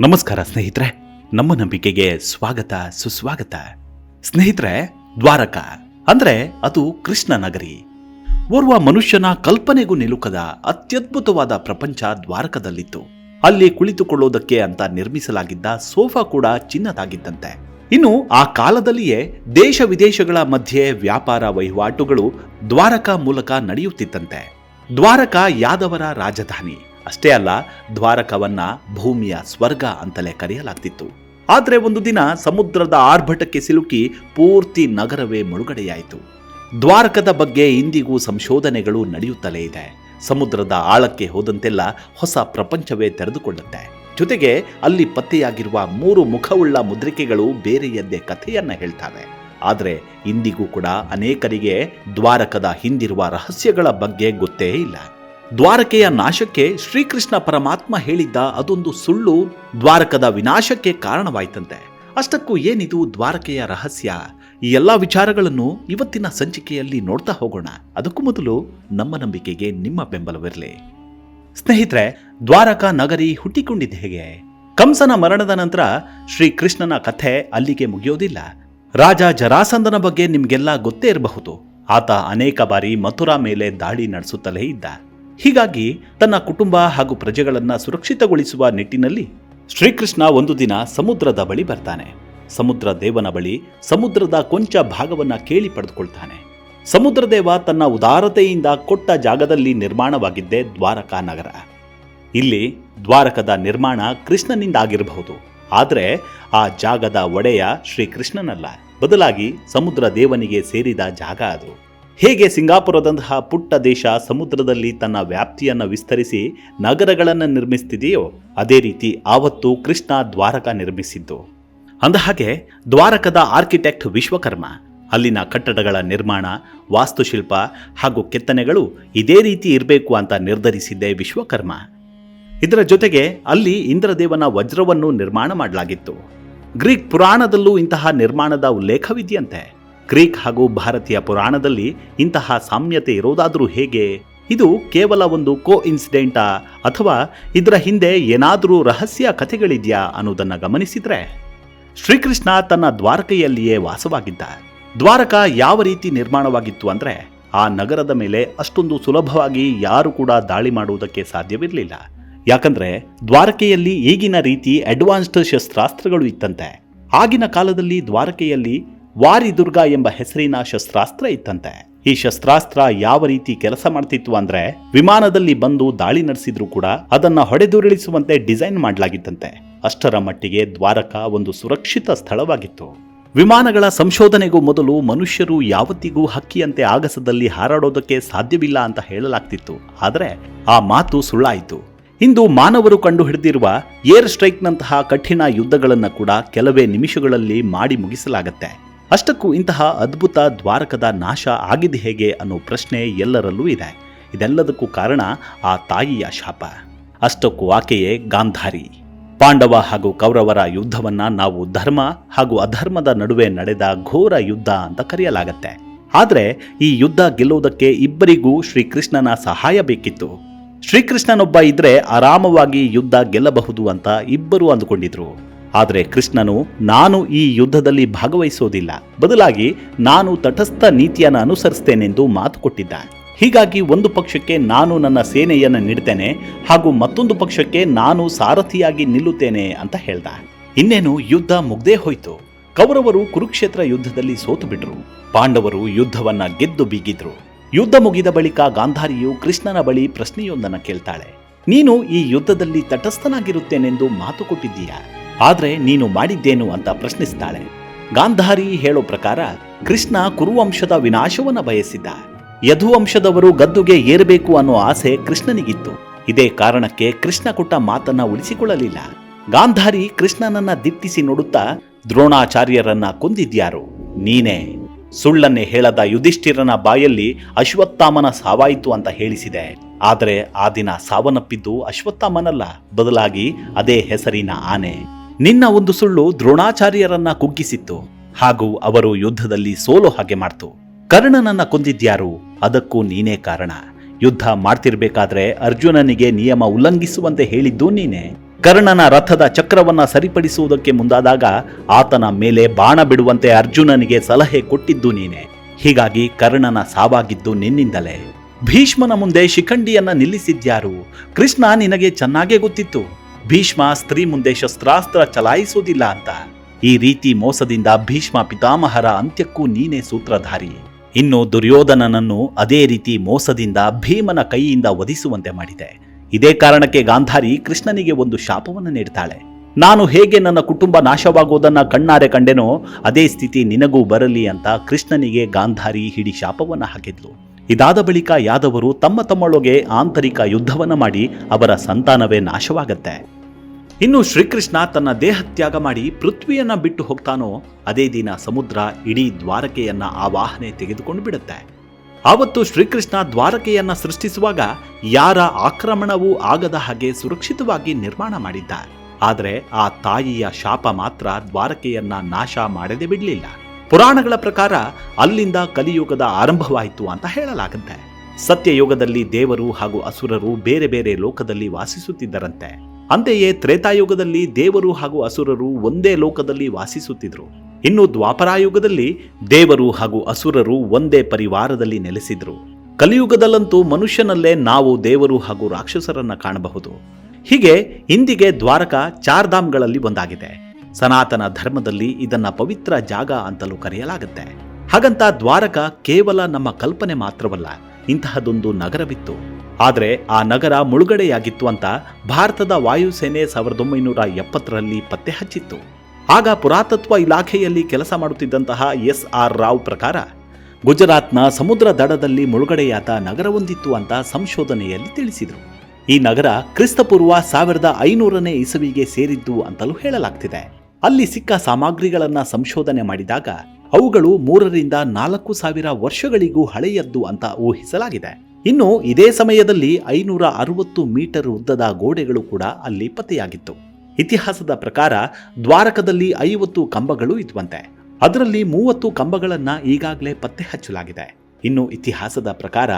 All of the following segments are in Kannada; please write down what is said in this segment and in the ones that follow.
ನಮಸ್ಕಾರ ಸ್ನೇಹಿತರೆ, ನಮ್ಮ ನಂಬಿಕೆಗೆ ಸ್ವಾಗತ, ಸುಸ್ವಾಗತ. ಸ್ನೇಹಿತರೆ, ದ್ವಾರಕ, ಅಂದ್ರೆ ಅದು ಕೃಷ್ಣ ನಗರಿ. ಓರ್ವ ಮನುಷ್ಯನ ಕಲ್ಪನೆಗೂ ನಿಲುಕದ ಅತ್ಯದ್ಭುತವಾದ ಪ್ರಪಂಚ ದ್ವಾರಕದಲ್ಲಿತ್ತು. ಅಲ್ಲಿ ಕುಳಿತುಕೊಳ್ಳೋದಕ್ಕೆ ಅಂತ ನಿರ್ಮಿಸಲಾಗಿದ್ದ ಸೋಫಾ ಕೂಡ ಚಿನ್ನದಾಗಿದ್ದಂತೆ. ಇನ್ನು ಆ ಕಾಲದಲ್ಲಿಯೇ ದೇಶ ವಿದೇಶಗಳ ಮಧ್ಯೆ ವ್ಯಾಪಾರ ವಹಿವಾಟುಗಳು ದ್ವಾರಕ ಮೂಲಕ ನಡೆಯುತ್ತಿದ್ದಂತೆ ದ್ವಾರಕ ಯಾದವರ ರಾಜಧಾನಿ. ಅಷ್ಟೇ ಅಲ್ಲ, ದ್ವಾರಕವನ್ನ ಭೂಮಿಯ ಸ್ವರ್ಗ ಅಂತಲೇ ಕರೆಯಲಾಗ್ತಿತ್ತು. ಆದರೆ ಒಂದು ದಿನ ಸಮುದ್ರದ ಆರ್ಭಟಕ್ಕೆ ಸಿಲುಕಿ ಪೂರ್ತಿ ನಗರವೇ ಮುಳುಗಡೆಯಾಯಿತು. ದ್ವಾರಕದ ಬಗ್ಗೆ ಇಂದಿಗೂ ಸಂಶೋಧನೆಗಳು ನಡೆಯುತ್ತಲೇ ಇದೆ. ಸಮುದ್ರದ ಆಳಕ್ಕೆ ಹೋದಂತೆಲ್ಲ ಹೊಸ ಪ್ರಪಂಚವೇ ತೆರೆದುಕೊಳ್ಳುತ್ತೆ. ಜೊತೆಗೆ ಅಲ್ಲಿ ಪತ್ತೆಯಾಗಿರುವ ಮೂರು ಮುಖವುಳ್ಳ ಮುದ್ರಿಕೆಗಳು ಬೇರೆಯದ್ದೇ ಕಥೆಯನ್ನ ಹೇಳ್ತವೆ. ಆದರೆ ಇಂದಿಗೂ ಕೂಡ ಅನೇಕರಿಗೆ ದ್ವಾರಕದ ಹಿಂದಿರುವ ರಹಸ್ಯಗಳ ಬಗ್ಗೆ ಗೊತ್ತೇ ಇಲ್ಲ. ದ್ವಾರಕೆಯ ನಾಶಕ್ಕೆ ಶ್ರೀಕೃಷ್ಣ ಪರಮಾತ್ಮ ಹೇಳಿದ್ದ ಅದೊಂದು ಸುಳ್ಳು ದ್ವಾರಕದ ವಿನಾಶಕ್ಕೆ ಕಾರಣವಾಯ್ತಂತೆ. ಅಷ್ಟಕ್ಕೂ ಏನಿದು ದ್ವಾರಕೆಯ ರಹಸ್ಯ? ಈ ಎಲ್ಲ ವಿಚಾರಗಳನ್ನು ಇವತ್ತಿನ ಸಂಚಿಕೆಯಲ್ಲಿ ನೋಡ್ತಾ ಹೋಗೋಣ. ಅದಕ್ಕೂ ಮೊದಲು ನಮ್ಮ ನಂಬಿಕೆಗೆ ನಿಮ್ಮ ಬೆಂಬಲವಿರಲಿ. ಸ್ನೇಹಿತರೆ, ದ್ವಾರಕಾ ನಗರಿ ಹುಟ್ಟಿಕೊಂಡಿದ್ದು ಹೇಗೆ? ಕಂಸನ ಮರಣದ ನಂತರ ಶ್ರೀಕೃಷ್ಣನ ಕಥೆ ಅಲ್ಲಿಗೆ ಮುಗಿಯೋದಿಲ್ಲ. ರಾಜ ಜರಾಸಂದನ ಬಗ್ಗೆ ನಿಮಗೆಲ್ಲ ಗೊತ್ತೇ ಇರಬಹುದು. ಆತ ಅನೇಕ ಬಾರಿ ಮಥುರಾ ಮೇಲೆ ದಾಳಿ ನಡೆಸುತ್ತಲೇ ಇದ್ದ. ಹೀಗಾಗಿ ತನ್ನ ಕುಟುಂಬ ಹಾಗೂ ಪ್ರಜೆಗಳನ್ನು ಸುರಕ್ಷಿತಗೊಳಿಸುವ ನಿಟ್ಟಿನಲ್ಲಿ ಶ್ರೀಕೃಷ್ಣ ಒಂದು ದಿನ ಸಮುದ್ರದ ಬಳಿ ಬರ್ತಾನೆ. ಸಮುದ್ರ ದೇವನ ಬಳಿ ಸಮುದ್ರದ ಕೊಂಚ ಭಾಗವನ್ನ ಕೇಳಿ ಪಡೆದುಕೊಳ್ತಾನೆ. ಸಮುದ್ರದೇವ ತನ್ನ ಉದಾರತೆಯಿಂದ ಕೊಟ್ಟ ಜಾಗದಲ್ಲಿ ನಿರ್ಮಾಣವಾಗಿದ್ದೇ ದ್ವಾರಕಾ ನಗರ. ಇಲ್ಲಿ ದ್ವಾರಕದ ನಿರ್ಮಾಣ ಕೃಷ್ಣನಿಂದ ಆಗಿರಬಹುದು ಆದರೆ ಆ ಜಾಗದ ಒಡೆಯ ಶ್ರೀಕೃಷ್ಣನಲ್ಲ. ಬದಲಾಗಿ ಸಮುದ್ರ ದೇವನಿಗೆ ಸೇರಿದ ಜಾಗ ಅದು. ಹೇಗೆ ಸಿಂಗಾಪುರದಂತಹ ಪುಟ್ಟ ದೇಶ ಸಮುದ್ರದಲ್ಲಿ ತನ್ನ ವ್ಯಾಪ್ತಿಯನ್ನು ವಿಸ್ತರಿಸಿ ನಗರಗಳನ್ನು ನಿರ್ಮಿಸ್ತಿದೆಯೋ, ಅದೇ ರೀತಿ ಆವತ್ತು ಕೃಷ್ಣ ದ್ವಾರಕ ನಿರ್ಮಿಸಿದ್ದು. ಅಂದಹಾಗೆ, ದ್ವಾರಕದ ಆರ್ಕಿಟೆಕ್ಟ್ ವಿಶ್ವಕರ್ಮ, ಅಲ್ಲಿನ ಕಟ್ಟಡಗಳ ನಿರ್ಮಾಣ, ವಾಸ್ತುಶಿಲ್ಪ ಹಾಗೂ ಕೆತ್ತನೆಗಳು ಇದೇ ರೀತಿ ಇರಬೇಕು ಅಂತ ನಿರ್ಧರಿಸಿದ್ದೆ ವಿಶ್ವಕರ್ಮ. ಇದರ ಜೊತೆಗೆ ಅಲ್ಲಿ ಇಂದ್ರದೇವನ ವಜ್ರವನ್ನು ನಿರ್ಮಾಣ ಮಾಡಲಾಗಿತ್ತು. ಗ್ರೀಕ್ ಪುರಾಣದಲ್ಲೂ ಇಂತಹ ನಿರ್ಮಾಣದ ಉಲ್ಲೇಖವಿದೆಯಂತೆ. ಗ್ರೀಕ್ ಹಾಗೂ ಭಾರತೀಯ ಪುರಾಣದಲ್ಲಿ ಇಂತಹ ಸಾಮ್ಯತೆ ಇರೋದಾದರೂ ಹೇಗೆ? ಇದು ಕೇವಲ ಒಂದು ಕೋ ಇನ್ಸಿಡೆಂಟಾ ಅಥವಾ ಇದರ ಹಿಂದೆ ಏನಾದರೂ ರಹಸ್ಯ ಕಥೆಗಳಿದೆಯಾ ಅನ್ನೋದನ್ನು ಗಮನಿಸಿದರೆ? ಶ್ರೀಕೃಷ್ಣ ತನ್ನ ದ್ವಾರಕೆಯಲ್ಲಿಯೇ ವಾಸವಾಗಿದ್ದ. ದ್ವಾರಕ ಯಾವ ರೀತಿ ನಿರ್ಮಾಣವಾಗಿತ್ತು ಅಂದ್ರೆ, ಆ ನಗರದ ಮೇಲೆ ಅಷ್ಟೊಂದು ಸುಲಭವಾಗಿ ಯಾರು ಕೂಡ ದಾಳಿ ಮಾಡುವುದಕ್ಕೆ ಸಾಧ್ಯವಿರಲಿಲ್ಲ. ಯಾಕಂದ್ರೆ, ದ್ವಾರಕೆಯಲ್ಲಿ ಈಗಿನ ರೀತಿ ಅಡ್ವಾನ್ಸ್ಡ್ ಶಸ್ತ್ರಾಸ್ತ್ರಗಳು ಇತ್ತಂತೆ. ಆಗಿನ ಕಾಲದಲ್ಲಿ ದ್ವಾರಕೆಯಲ್ಲಿ ವಾರಿದುರ್ಗ ಎಂಬ ಹೆಸರಿನ ಶಸ್ತ್ರಾಸ್ತ್ರ ಇತ್ತಂತೆ. ಈ ಶಸ್ತ್ರಾಸ್ತ್ರ ಯಾವ ರೀತಿ ಕೆಲಸ ಮಾಡ್ತಿತ್ತು ಅಂದ್ರೆ, ವಿಮಾನದಲ್ಲಿ ಬಂದು ದಾಳಿ ನಡೆಸಿದ್ರು ಕೂಡ ಅದನ್ನ ಹೊಡೆದುರುಳಿಸುವಂತೆ ಡಿಸೈನ್ ಮಾಡಲಾಗಿತ್ತಂತೆ. ಅಷ್ಟರ ಮಟ್ಟಿಗೆ ದ್ವಾರಕ ಒಂದು ಸುರಕ್ಷಿತ ಸ್ಥಳವಾಗಿತ್ತು. ವಿಮಾನಗಳ ಸಂಶೋಧನೆಗೂ ಮೊದಲು ಮನುಷ್ಯರು ಯಾವತ್ತಿಗೂ ಹಕ್ಕಿಯಂತೆ ಆಗಸದಲ್ಲಿ ಹಾರಾಡೋದಕ್ಕೆ ಸಾಧ್ಯವಿಲ್ಲ ಅಂತ ಹೇಳಲಾಗ್ತಿತ್ತು. ಆದರೆ, ಆ ಮಾತು ಸುಳ್ಳಾಯಿತು. ಇಂದು ಮಾನವರು ಕಂಡು ಹಿಡಿದಿರುವ ಏರ್ ಸ್ಟ್ರೈಕ್ನಂತಹ ಕಠಿಣ ಯುದ್ಧಗಳನ್ನು ಕೂಡ ಕೆಲವೇ ನಿಮಿಷಗಳಲ್ಲಿ ಮಾಡಿ ಮುಗಿಸಲಾಗತ್ತೆ. ಅಷ್ಟಕ್ಕೂ ಇಂತಹ ಅದ್ಭುತ ದ್ವಾರಕದ ನಾಶ ಆಗಿದೆ ಹೇಗೆ ಅನ್ನೋ ಪ್ರಶ್ನೆ ಎಲ್ಲರಲ್ಲೂ ಇದೆ. ಇದೆಲ್ಲದಕ್ಕೂ ಕಾರಣ ಆ ತಾಯಿಯ ಶಾಪ. ಅಷ್ಟಕ್ಕೂ ಆಕೆಯೇ ಗಾಂಧಾರಿ. ಪಾಂಡವ ಹಾಗೂ ಕೌರವರ ಯುದ್ಧವನ್ನ ನಾವು ಧರ್ಮ ಹಾಗೂ ಅಧರ್ಮದ ನಡುವೆ ನಡೆದ ಘೋರ ಯುದ್ಧ ಅಂತ ಕರೆಯಲಾಗತ್ತೆ. ಆದರೆ ಈ ಯುದ್ಧ ಗೆಲ್ಲುವುದಕ್ಕೆ ಇಬ್ಬರಿಗೂ ಶ್ರೀಕೃಷ್ಣನ ಸಹಾಯ ಬೇಕಿತ್ತು. ಶ್ರೀಕೃಷ್ಣನೊಬ್ಬ ಇದ್ರೆ ಆರಾಮವಾಗಿ ಯುದ್ಧ ಗೆಲ್ಲಬಹುದು ಅಂತ ಇಬ್ಬರು ಅಂದುಕೊಂಡಿದ್ರು. ಆದರೆ ಕೃಷ್ಣನು, ನಾನು ಈ ಯುದ್ಧದಲ್ಲಿ ಭಾಗವಹಿಸೋದಿಲ್ಲ. ಬದಲಾಗಿ ನಾನು ತಟಸ್ಥ ನೀತಿಯನ್ನು ಅನುಸರಿಸ್ತೇನೆಂದು ಮಾತು ಕೊಟ್ಟಿದ್ದ ಹೀಗಾಗಿ ಒಂದು ಪಕ್ಷಕ್ಕೆ ನಾನು ನನ್ನ ಸೇನೆಯನ್ನು ನೀಡ್ತೇನೆ ಹಾಗೂ ಮತ್ತೊಂದು ಪಕ್ಷಕ್ಕೆ ನಾನು ಸಾರಥಿಯಾಗಿ ನಿಲ್ಲುತ್ತೇನೆ ಅಂತ ಹೇಳ್ದ ಇನ್ನೇನು, ಯುದ್ಧ ಮುಗ್ದೇ ಹೋಯ್ತು. ಕೌರವರು ಕುರುಕ್ಷೇತ್ರ ಯುದ್ಧದಲ್ಲಿ ಸೋತು ಬಿಟ್ರು. ಪಾಂಡವರು ಯುದ್ಧವನ್ನ ಗೆದ್ದು ಬೀಗಿದ್ರು. ಯುದ್ಧ ಮುಗಿದ ಬಳಿಕ ಗಾಂಧಾರಿಯು ಕೃಷ್ಣನ ಬಳಿ ಪ್ರಶ್ನೆಯೊಂದನ್ನು ಕೇಳ್ತಾಳೆ. ನೀನು ಈ ಯುದ್ಧದಲ್ಲಿ ತಟಸ್ಥನಾಗಿರುತ್ತೇನೆಂದು ಮಾತು ಕೊಟ್ಟಿದ್ದೀಯಾ? ಆದ್ರೆ ನೀನು ಮಾಡಿದ್ದೇನು ಅಂತ ಪ್ರಶ್ನಿಸ್ತಾಳೆ ಗಾಂಧಾರಿ ಹೇಳೋ ಪ್ರಕಾರ ಕೃಷ್ಣ ಕುರುವಂಶದ ವಿನಾಶವನ್ನು ಬಯಸಿದ್ದ. ಯಧುವಂಶದವರು ಗದ್ದುಗೆ ಏರಬೇಕು ಅನ್ನೋ ಆಸೆ ಕೃಷ್ಣನಿಗಿತ್ತು. ಇದೇ ಕಾರಣಕ್ಕೆ ಕೃಷ್ಣ ಕೊಟ್ಟ ಮಾತನ್ನ ಉಳಿಸಿಕೊಳ್ಳಲಿಲ್ಲ. ಗಾಂಧಾರಿ ಕೃಷ್ಣನನ್ನ ದಿಟ್ಟಿಸಿ ನೋಡುತ್ತಾ ದ್ರೋಣಾಚಾರ್ಯರನ್ನ ಕೊಂದಿದ್ಯಾರು. ನೀನೇ, ಸುಳ್ಳನ್ನೇ ಹೇಳದ ಯುಧಿಷ್ಠಿರನ ಬಾಯಲ್ಲಿ ಅಶ್ವತ್ಥಾಮನ ಸಾವಾಯಿತು ಅಂತ ಹೇಳಿಸಿದೆ. ಆದರೆ ಆ ದಿನ ಸಾವನ್ನಪ್ಪಿದ್ದು ಅಶ್ವತ್ಥಾಮನಲ್ಲ, ಬದಲಾಗಿ ಅದೇ ಹೆಸರಿನ ಆನೆ. ನಿನ್ನ ಒಂದು ಸುಳ್ಳು ದ್ರೋಣಾಚಾರ್ಯರನ್ನ ಕುಗ್ಗಿಸಿತ್ತು. ಹಾಗೂ ಅವರು ಯುದ್ಧದಲ್ಲಿ ಸೋಲು ಹಾಗೆ ಮಾಡ್ತು. ಕರ್ಣನನ್ನ ಕೊಂದಿದ್ಯಾರು? ಅದಕ್ಕೂ ನೀನೇ ಕಾರಣ. ಯುದ್ಧ ಮಾಡ್ತಿರ್ಬೇಕಾದ್ರೆ ಅರ್ಜುನನಿಗೆ ನಿಯಮ ಉಲ್ಲಂಘಿಸುವಂತೆ ಹೇಳಿದ್ದು ನೀನೆ. ಕರ್ಣನ ರಥದ ಚಕ್ರವನ್ನ ಸರಿಪಡಿಸುವುದಕ್ಕೆ ಮುಂದಾದಾಗ ಆತನ ಮೇಲೆ ಬಾಣ ಬಿಡುವಂತೆ ಅರ್ಜುನನಿಗೆ ಸಲಹೆ ಕೊಟ್ಟಿದ್ದು ನೀನೆ. ಹೀಗಾಗಿ ಕರ್ಣನ ಸಾವಾಗಿದ್ದು ನಿನ್ನಿಂದಲೇ. ಭೀಷ್ಮನ ಮುಂದೆ ಶಿಖಂಡಿಯನ್ನ ನಿಲ್ಲಿಸಿದ್ಯಾರು? ಕೃಷ್ಣ ನಿನಗೆ ಚೆನ್ನಾಗೇ ಗೊತ್ತಿತ್ತು. ಭೀಷ್ಮ ಸ್ತ್ರೀ ಮುಂದೆ ಶಸ್ತ್ರಾಸ್ತ್ರ ಚಲಾಯಿಸುವುದಿಲ್ಲ ಅಂತ. ಈ ರೀತಿ ಮೋಸದಿಂದ ಭೀಷ್ಮ ಪಿತಾಮಹರ ಅಂತ್ಯಕ್ಕೂ ನೀನೇ ಸೂತ್ರಧಾರಿ. ಇನ್ನು ದುರ್ಯೋಧನನನ್ನು ಅದೇ ರೀತಿ ಮೋಸದಿಂದ ಭೀಮನ ಕೈಯಿಂದ ವಧಿಸುವಂತೆ ಮಾಡಿದೆ. ಇದೇ ಕಾರಣಕ್ಕೆ ಗಾಂಧಾರಿ ಕೃಷ್ಣನಿಗೆ ಒಂದು ಶಾಪವನ್ನು ನೀಡ್ತಾಳೆ. ನಾನು ಹೇಗೆ ನನ್ನ ಕುಟುಂಬ ನಾಶವಾಗುವುದನ್ನ ಕಣ್ಣಾರೆ ಕಂಡೆನೋ, ಅದೇ ಸ್ಥಿತಿ ನಿನಗೂ ಬರಲಿ ಅಂತ ಕೃಷ್ಣನಿಗೆ ಗಾಂಧಾರಿ ಹಿಡಿ ಶಾಪವನ್ನು ಹಾಕಿದ್ಲು. ಇದಾದ ಬಳಿಕ ಯಾದವರು ತಮ್ಮ ತಮ್ಮೊಳಗೆ ಆಂತರಿಕ ಯುದ್ಧವನ್ನ ಮಾಡಿ ಅವರ ಸಂತಾನವೇ ನಾಶವಾಗತ್ತೆ. ಇನ್ನು ಶ್ರೀಕೃಷ್ಣ ತನ್ನ ದೇಹತ್ಯಾಗ ಮಾಡಿ ಪೃಥ್ವಿಯನ್ನ ಬಿಟ್ಟು ಹೋಗ್ತಾನೋ, ಅದೇ ದಿನ ಸಮುದ್ರ ಇಡೀ ದ್ವಾರಕೆಯನ್ನ ಆವಾಹನೆ ತೆಗೆದುಕೊಂಡು ಬಿಡುತ್ತೆ. ಆವತ್ತು ಶ್ರೀಕೃಷ್ಣ ದ್ವಾರಕೆಯನ್ನ ಸೃಷ್ಟಿಸುವಾಗ ಯಾರ ಆಕ್ರಮಣವೂ ಆಗದ ಹಾಗೆ ಸುರಕ್ಷಿತವಾಗಿ ನಿರ್ಮಾಣ ಮಾಡಿದ್ದ ಆದರೆ ಆ ತಾಯಿಯ ಶಾಪ ಮಾತ್ರ ದ್ವಾರಕೆಯನ್ನ ನಾಶ ಮಾಡದೆ ಬಿಡಲಿಲ್ಲ. ಪುರಾಣಗಳ ಪ್ರಕಾರ ಅಲ್ಲಿಂದ ಕಲಿಯುಗದ ಆರಂಭವಾಯಿತು ಅಂತ ಹೇಳಲಾಗುತ್ತೆ. ಸತ್ಯಯುಗದಲ್ಲಿ ದೇವರು ಹಾಗೂ ಅಸುರರು ಬೇರೆ ಬೇರೆ ಲೋಕದಲ್ಲಿ ವಾಸಿಸುತ್ತಿದ್ದರಂತೆ. ಅಂತೆಯೇ ತ್ರೇತಾಯುಗದಲ್ಲಿ ದೇವರು ಹಾಗೂ ಅಸುರರು ಒಂದೇ ಲೋಕದಲ್ಲಿ ವಾಸಿಸುತ್ತಿದ್ರು. ಇನ್ನು ದ್ವಾಪರಾಯುಗದಲ್ಲಿ ದೇವರು ಹಾಗೂ ಅಸುರರು ಒಂದೇ ಪರಿವಾರದಲ್ಲಿ ನೆಲೆಸಿದ್ರು. ಕಲಿಯುಗದಲ್ಲಂತೂ ಮನುಷ್ಯನಲ್ಲೇ ನಾವು ದೇವರು ಹಾಗೂ ರಾಕ್ಷಸರನ್ನ ಕಾಣಬಹುದು. ಹೀಗೆ ಇಂದಿಗೆ ದ್ವಾರಕ ಚಾರ್ಧಾಮ್ಗಳಲ್ಲಿ ಒಂದಾಗಿದೆ. ಸನಾತನ ಧರ್ಮದಲ್ಲಿ ಇದನ್ನ ಪವಿತ್ರ ಜಾಗ ಅಂತಲೂ ಕರೆಯಲಾಗುತ್ತೆ. ಹಾಗಂತ ದ್ವಾರಕ ಕೇವಲ ನಮ್ಮ ಕಲ್ಪನೆ ಮಾತ್ರವಲ್ಲ, ಇಂತಹದೊಂದು ನಗರವಿತ್ತು. ಆದರೆ ಆ ನಗರ ಮುಳುಗಡೆಯಾಗಿತ್ತು ಅಂತ ಭಾರತದ ವಾಯುಸೇನೆ ಸಾವಿರದ ಒಂಬೈನೂರ ಎಪ್ಪತ್ತರಲ್ಲಿ ಪತ್ತೆ ಹಚ್ಚಿತ್ತು. ಆಗ ಪುರಾತತ್ವ ಇಲಾಖೆಯಲ್ಲಿ ಕೆಲಸ ಮಾಡುತ್ತಿದ್ದಂತಹ ಎಸ್ ಆರ್ ರಾವ್ ಪ್ರಕಾರ, ಗುಜರಾತ್ನ ಸಮುದ್ರ ದಡದಲ್ಲಿ ಮುಳುಗಡೆಯಾದ ನಗರವೊಂದಿತ್ತು ಅಂತ ಸಂಶೋಧನೆಯಲ್ಲಿ ತಿಳಿಸಿದರು. ಈ ನಗರ ಕ್ರಿಸ್ತಪೂರ್ವ ಸಾವಿರದ ಐನೂರನೇ ಇಸವಿಗೆ ಸೇರಿದ್ದು ಅಂತಲೂ ಹೇಳಲಾಗ್ತಿದೆ. ಅಲ್ಲಿ ಸಿಕ್ಕ ಸಾಮಗ್ರಿಗಳನ್ನು ಸಂಶೋಧನೆ ಮಾಡಿದಾಗ, ಅವುಗಳು ಮೂರರಿಂದ ನಾಲ್ಕು ಸಾವಿರ ವರ್ಷಗಳಿಗೂ ಹಳೆಯದ್ದು ಅಂತ ಊಹಿಸಲಾಗಿದೆ. ಇನ್ನು ಇದೇ ಸಮಯದಲ್ಲಿ ಐನೂರ ಅರವತ್ತು ಮೀಟರ್ ಉದ್ದದ ಗೋಡೆಗಳು ಕೂಡ ಅಲ್ಲಿ ಪತ್ತೆಯಾಗಿತ್ತು. ಇತಿಹಾಸದ ಪ್ರಕಾರ ದ್ವಾರಕದಲ್ಲಿ ಐವತ್ತು ಕಂಬಗಳು ಇದ್ವಂತೆ. ಅದರಲ್ಲಿ ಮೂವತ್ತು ಕಂಬಗಳನ್ನ ಈಗಾಗಲೇ ಪತ್ತೆ ಹಚ್ಚಲಾಗಿದೆ. ಇನ್ನು ಇತಿಹಾಸದ ಪ್ರಕಾರ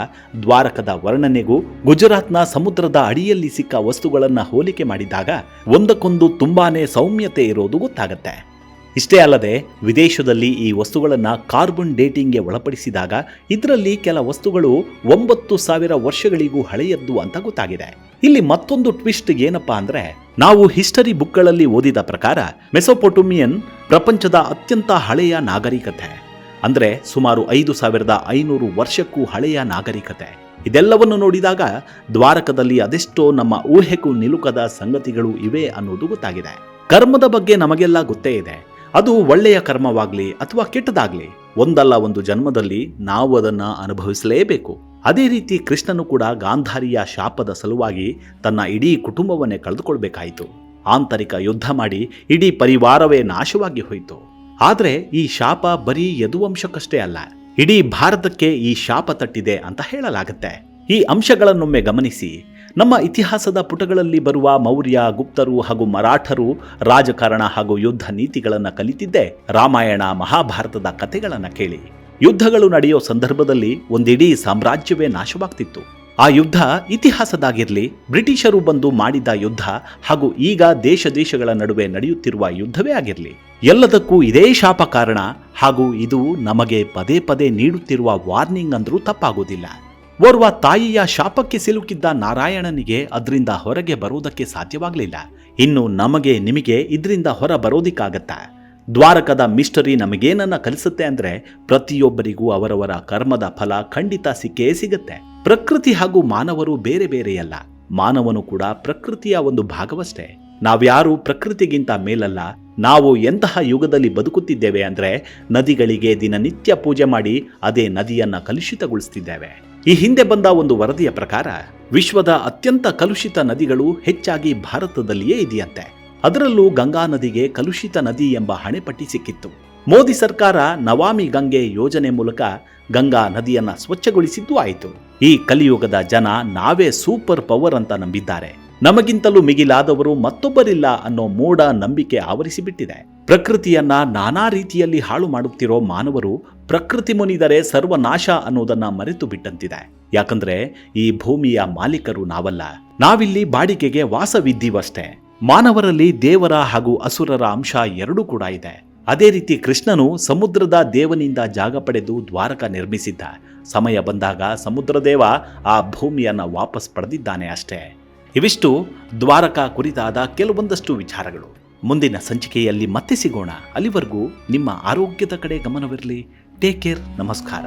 ದ್ವಾರಕದ ವರ್ಣನೆಗೂ ಗುಜರಾತ್ನ ಸಮುದ್ರದ ಅಡಿಯಲ್ಲಿ ಸಿಕ್ಕ ವಸ್ತುಗಳನ್ನು ಹೋಲಿಕೆ ಮಾಡಿದಾಗ ಒಂದಕ್ಕೊಂದು ತುಂಬಾನೇ ಸೌಮ್ಯತೆ ಇರೋದು ಗೊತ್ತಾಗತ್ತೆ. ಇಷ್ಟೇ ಅಲ್ಲದೆ ವಿದೇಶದಲ್ಲಿ ಈ ವಸ್ತುಗಳನ್ನು ಕಾರ್ಬನ್ ಡೇಟಿಂಗ್ಗೆ ಒಳಪಡಿಸಿದಾಗ ಇದರಲ್ಲಿ ಕೆಲ ವಸ್ತುಗಳು ಒಂಬತ್ತು ಸಾವಿರ ವರ್ಷಗಳಿಗೂ ಹಳೆಯದ್ದು ಅಂತ ಗೊತ್ತಾಗಿದೆ. ಇಲ್ಲಿ ಮತ್ತೊಂದು ಟ್ವಿಸ್ಟ್ ಏನಪ್ಪಾ ಅಂದ್ರೆ, ನಾವು ಹಿಸ್ಟರಿ ಬುಕ್ಗಳಲ್ಲಿ ಓದಿದ ಪ್ರಕಾರ ಮೆಸೊಪೊಟೋಮಿಯನ್ ಪ್ರಪಂಚದ ಅತ್ಯಂತ ಹಳೆಯ ನಾಗರಿಕತೆ. ಅಂದ್ರೆ ಸುಮಾರು ಐದು ಸಾವಿರದ ಐನೂರು ವರ್ಷಕ್ಕೂ ಹಳೆಯ ನಾಗರಿಕತೆ. ಇದೆಲ್ಲವನ್ನು ನೋಡಿದಾಗ ದ್ವಾರಕದಲ್ಲಿ ಅದೆಷ್ಟೋ ನಮ್ಮ ಊಹೆಗೂ ನಿಲುಕದ ಸಂಗತಿಗಳು ಇವೆ ಅನ್ನೋದು ಗೊತ್ತಾಗಿದೆ. ಕರ್ಮದ ಬಗ್ಗೆ ನಮಗೆಲ್ಲ ಗೊತ್ತೇ ಇದೆ. ಅದು ಒಳ್ಳೆಯ ಕರ್ಮವಾಗಲಿ ಅಥವಾ ಕೆಟ್ಟದಾಗಲಿ, ಒಂದಲ್ಲ ಒಂದು ಜನ್ಮದಲ್ಲಿ ನಾವು ಅದನ್ನ ಅನುಭವಿಸಲೇಬೇಕು. ಅದೇ ರೀತಿ ಕೃಷ್ಣನು ಕೂಡ ಗಾಂಧಾರಿಯ ಶಾಪದ ಸಲುವಾಗಿ ತನ್ನ ಇಡೀ ಕುಟುಂಬವನ್ನೇ ಕಳೆದುಕೊಳ್ಬೇಕಾಯಿತು. ಆಂತರಿಕ ಯುದ್ಧ ಮಾಡಿ ಇಡೀ ಪರಿವಾರವೇ ನಾಶವಾಗಿ ಹೋಯಿತು. ಆದರೆ ಈ ಶಾಪ ಬರೀ ಯದುವಂಶಕ್ಕಷ್ಟೇ ಅಲ್ಲ, ಇಡೀ ಭಾರತಕ್ಕೆ ಈ ಶಾಪ ತಟ್ಟಿದೆ ಅಂತ ಹೇಳಲಾಗುತ್ತೆ. ಈ ಅಂಶಗಳನ್ನೊಮ್ಮೆ ಗಮನಿಸಿ. ನಮ್ಮ ಇತಿಹಾಸದ ಪುಟಗಳಲ್ಲಿ ಬರುವ ಮೌರ್ಯ, ಗುಪ್ತರು ಹಾಗೂ ಮರಾಠರು, ರಾಜಕಾರಣ ಹಾಗೂ ಯುದ್ಧ ನೀತಿಗಳನ್ನು ಕಲಿತಿದ್ದೇ. ರಾಮಾಯಣ, ಮಹಾಭಾರತದ ಕಥೆಗಳನ್ನು ಕೇಳಿ. ಯುದ್ಧಗಳು ನಡೆಯೋ ಸಂದರ್ಭದಲ್ಲಿ ಒಂದಿಡೀ ಸಾಮ್ರಾಜ್ಯವೇ ನಾಶವಾಗ್ತಿತ್ತು. ಆ ಯುದ್ಧ ಇತಿಹಾಸದಾಗಿರಲಿ, ಬ್ರಿಟಿಷರು ಬಂದು ಮಾಡಿದ ಯುದ್ಧ ಹಾಗೂ ಈಗ ದೇಶ ದೇಶಗಳ ನಡುವೆ ನಡೆಯುತ್ತಿರುವ ಯುದ್ಧವೇ ಆಗಿರಲಿ, ಎಲ್ಲದಕ್ಕೂ ಇದೇ ಶಾಪ ಕಾರಣ ಹಾಗೂ ಇದು ನಮಗೆ ಪದೇ ಪದೇ ನೀಡುತ್ತಿರುವ ವಾರ್ನಿಂಗ್ ಅಂದರೂ ತಪ್ಪಾಗುವುದಿಲ್ಲ. ಓರ್ವ ತಾಯಿಯ ಶಾಪಕ್ಕೆ ಸಿಲುಕಿದ್ದ ನಾರಾಯಣನಿಗೆ ಅದರಿಂದ ಹೊರಗೆ ಬರುವುದಕ್ಕೆ ಸಾಧ್ಯವಾಗಲಿಲ್ಲ. ಇನ್ನು ನಮಗೆ ನಿಮಗೆ ಇದರಿಂದ ಹೊರ ಬರೋದಿಕ್ಕಾಗತ್ತಾ? ದ್ವಾರಕದ ಮಿಸ್ಟರಿ ನಮಗೇನನ್ನ ಕಲಿಸುತ್ತೆ ಅಂದ್ರೆ ಪ್ರತಿಯೊಬ್ಬರಿಗೂ ಅವರವರ ಕರ್ಮದ ಫಲ ಖಂಡಿತ ಸಿಕ್ಕೇ ಸಿಗುತ್ತೆ. ಪ್ರಕೃತಿ ಹಾಗೂ ಮಾನವರು ಬೇರೆ ಬೇರೆಯಲ್ಲ. ಮಾನವನು ಕೂಡ ಪ್ರಕೃತಿಯ ಒಂದು ಭಾಗವಷ್ಟೇ. ನಾವ್ಯಾರೂ ಪ್ರಕೃತಿಗಿಂತ ಮೇಲಲ್ಲ. ನಾವು ಎಂತಹ ಯುಗದಲ್ಲಿ ಬದುಕುತ್ತಿದ್ದೇವೆ ಅಂದ್ರೆ ನದಿಗಳಿಗೆ ದಿನನಿತ್ಯ ಪೂಜೆ ಮಾಡಿ ಅದೇ ನದಿಯನ್ನ ಕಲುಷಿತಗೊಳಿಸ್ತಿದ್ದೇವೆ. ಈ ಹಿಂದೆ ಬಂದ ಒಂದು ವರದಿಯ ಪ್ರಕಾರ, ವಿಶ್ವದ ಅತ್ಯಂತ ಕಲುಷಿತ ನದಿಗಳು ಹೆಚ್ಚಾಗಿ ಭಾರತದಲ್ಲಿಯೇ ಇದೆಯಂತೆ. ಅದರಲ್ಲೂ ಗಂಗಾ ನದಿಗೆ ಕಲುಷಿತ ನದಿ ಎಂಬ ಹಣೆಪಟ್ಟಿ ಸಿಕ್ಕಿತ್ತು. ಮೋದಿ ಸರ್ಕಾರ ನವಾಮಿ ಗಂಗೆ ಯೋಜನೆ ಮೂಲಕ ಗಂಗಾ ನದಿಯನ್ನ ಸ್ವಚ್ಛಗೊಳಿಸಿದ್ದು ಆಯಿತು. ಈ ಕಲಿಯುಗದ ಜನ ನಾವೇ ಸೂಪರ್ ಪವರ್ ಅಂತ ನಂಬಿದ್ದಾರೆ. ನಮಗಿಂತಲೂ ಮಿಗಿಲಾದವರು ಮತ್ತೊಬ್ಬರಿಲ್ಲ ಅನ್ನೋ ಮೂಢ ನಂಬಿಕೆ ಆವರಿಸಿಬಿಟ್ಟಿದೆ. ಪ್ರಕೃತಿಯನ್ನ ನಾನಾ ರೀತಿಯಲ್ಲಿ ಹಾಳು ಮಾಡುತ್ತಿರೋ ಮಾನವರು ಪ್ರಕೃತಿ ಮುನಿದರೆ ಸರ್ವನಾಶ ಅನ್ನೋದನ್ನ ಮರೆತು ಬಿಟ್ಟಂತಿದೆ. ಯಾಕಂದ್ರೆ ಈ ಭೂಮಿಯ ಮಾಲೀಕರು ನಾವಲ್ಲ. ನಾವಿಲ್ಲಿ ಬಾಡಿಗೆಗೆ ವಾಸವಿದ್ದೀವಷ್ಟೇ. ಮಾನವರಲ್ಲಿ ದೇವರ ಹಾಗೂ ಅಸುರರ ಅಂಶ ಎರಡೂ ಕೂಡ ಇದೆ. ಅದೇ ರೀತಿ ಕೃಷ್ಣನು ಸಮುದ್ರದ ದೇವನಿಂದ ಜಾಗ ಪಡೆದು ದ್ವಾರಕ ನಿರ್ಮಿಸಿದ್ದ. ಸಮಯ ಬಂದಾಗ ಸಮುದ್ರದೇವ ಆ ಭೂಮಿಯನ್ನು ವಾಪಸ್ ಪಡೆದಿದ್ದಾನೆ ಅಷ್ಟೇ. ಇವಿಷ್ಟು ದ್ವಾರಕ ಕುರಿತಾದ ಕೆಲವೊಂದಷ್ಟು ವಿಚಾರಗಳು. ಮುಂದಿನ ಸಂಚಿಕೆಯಲ್ಲಿ ಮತ್ತೆ ಸಿಗೋಣ. ಅಲ್ಲಿವರೆಗೂ ನಿಮ್ಮ ಆರೋಗ್ಯದ ಕಡೆ ಗಮನವಿರಲಿ. ಟೇಕ್ ಕೇರ್ ನಮಸ್ಕಾರ.